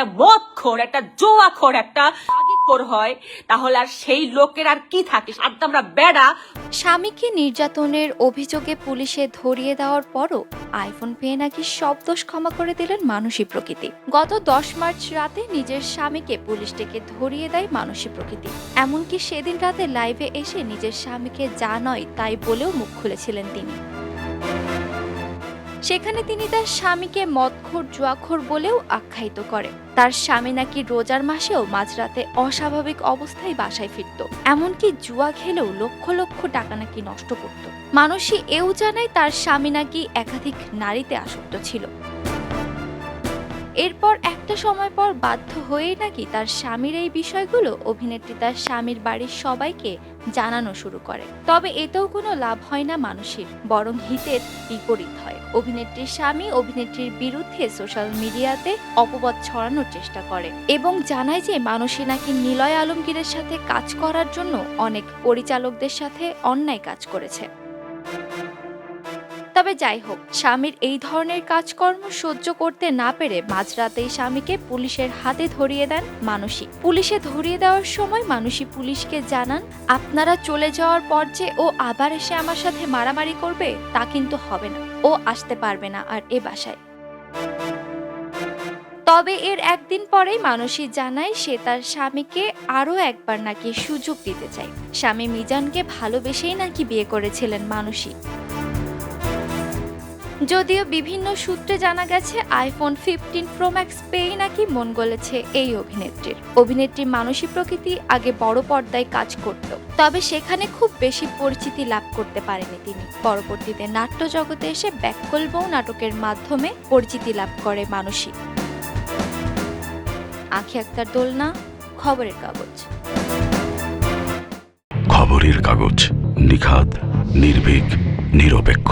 একটা মদখোর, একটা জোয়াখোর, একটা আগিখোর হয়, তাহলে আর সেই লোকের আর কি থাকে আমরা বেড়া। স্বামীকে নির্যাতনের অভিযোগে পুলিশে ধরিয়ে দেওয়ার পরও আইফোন পেয়ে নাকি সব দোষ ক্ষমা করে দিলেন মানসী প্রকৃতি। গত দশ মার্চ রাতে নিজের স্বামীকে পুলিশ ডেকে ধরিয়ে দেয় মানসী প্রকৃতি। এমনকি সেদিন রাতে লাইভে এসে নিজের স্বামীকে যা নয় তাই বলেও মুখ খুলেছিলেন তিনি। সেখানে তিনি তার স্বামীকে মদখোর, জুয়াখোর বলেও আখ্যায়িত করেন। তার স্বামী নাকি রোজার মাসেও মাঝরাতে অস্বাভাবিক অবস্থায় বাসায় ফিরত। এমনকি জুয়া খেলেও লক্ষ লক্ষ টাকা নাকি নষ্ট করত। মানুষই এও জানায় তার স্বামী নাকি একাধিক নারীতে আসক্ত ছিল। এরপর একটা সময় পর বাধ্য হয়েই নাকি তার স্বামীর এই বিষয়গুলো অভিনেত্রী তার স্বামীর বাড়ির সবাইকে জানানো শুরু করে। তবে এতেও কোনো লাভ হয় না মানুষের, বরং হিতের বিপরীত হয়। অভিনেত্রীর স্বামী অভিনেত্রীর বিরুদ্ধে সোশ্যাল মিডিয়াতে অপবাদ ছড়ানোর চেষ্টা করে এবং জানায় যে মানুষই নাকি নিলয় আলমগীরের সাথে কাজ করার জন্য অনেক পরিচালকদের সাথে অন্যায় কাজ করেছে। তবে যাই হোক, স্বামীর এই ধরনের কাজকর্ম সহ্য করতে না পেরে মাঝরাতেই স্বামীকে পুলিশের হাতে ধরিয়ে দেন মানসী। পুলিশে ধরিয়ে দেওয়ার সময় মানসী পুলিশকে জানান, আপনারা চলে যাওয়ার পর যে ও আবার এসে আমার সাথে মারামারি করবে, তা কিন্তু হবে না। ও আসতে পারবে না আর এ বাসায়। তবে এর একদিন পরেই মানসী জানায় সে তার স্বামীকে আরও একবার নাকি সুযোগ দিতে চায়। স্বামী মিজানকে ভালোবেসেই নাকি বিয়ে করেছিলেন মানসী। যদিও বিভিন্ন সূত্রে জানা গেছে আইফোন ফিফটিন প্রো ম্যাক্স পেয়েই নাকি মন গলেছে এই অভিনেত্রীর। অভিনেত্রী মানসিক প্রকৃতি আগে বড় পর্দায় কাজ করত, তবে সেখানে খুব বেশি পরিচিতি লাভ করতে পারেনি তিনি। পরবর্তীতে নাট্য জগতে এসে ব্যাককল বউ নাটকের মাধ্যমে পরিচিতি লাভ করে মানসী আখি আক্তার দোলনা, খবরের কাগজ। খবরের কাগজ নিখাত নির্ভীক, নিরপেক্ষ।